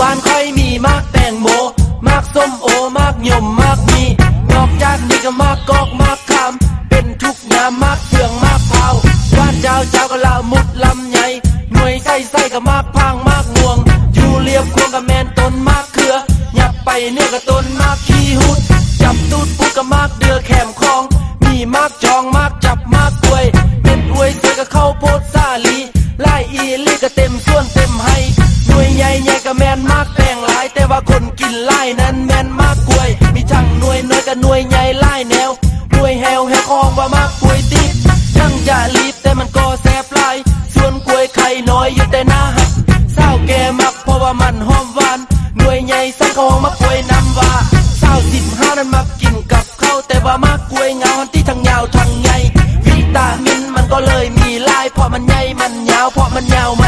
บ้านค่อยมีมากแตงโมมากส้มโอมากยมมากมีนอกจากนี้ก็มากกอกมากคำเป็นทุกยามมากเฟืองมากเผาว่านเจ้าเจ้าก็ละมุดลำใหญ่หน่วยไส้ไส้ก็มากพางมากงวง อยู่เรียบควงกับแมนต้นมากเครือหยับไปเนื้อกับต้นมากขี้หุดจับตูดปูกับมากเดือแขมคอง มีมากจองมากจับมา ใหญ่ก็แมนมากแต่งหลาย แต่ว่าคนกินไล่นั้นแมนมากกล้วย มีทั้งหน่วยน้อยกับหน่วยใหญ่ไล่แนวหน่วยแฮวแฮวคองว่ามากกล้วยติดทั้งยาลีบแต่มันก็แซ่บลายส่วนกล้วยไข่น้อยอยู่แต่หน้าหักเศร้าแกมักเพราะว่ามันหอมหวานหน่วยใหญ่สักคองมากกล้วยน้ำว่าเศร้าสิบห้านั้นมักกินกับข้าวแต่ว่ามากกล้วยเงาที่ทั้งยาวทั้งใหญ่วิตามินมันก็เลยมีไล่เพราะมันใหญ่มันยาวเพราะมันยาวมัน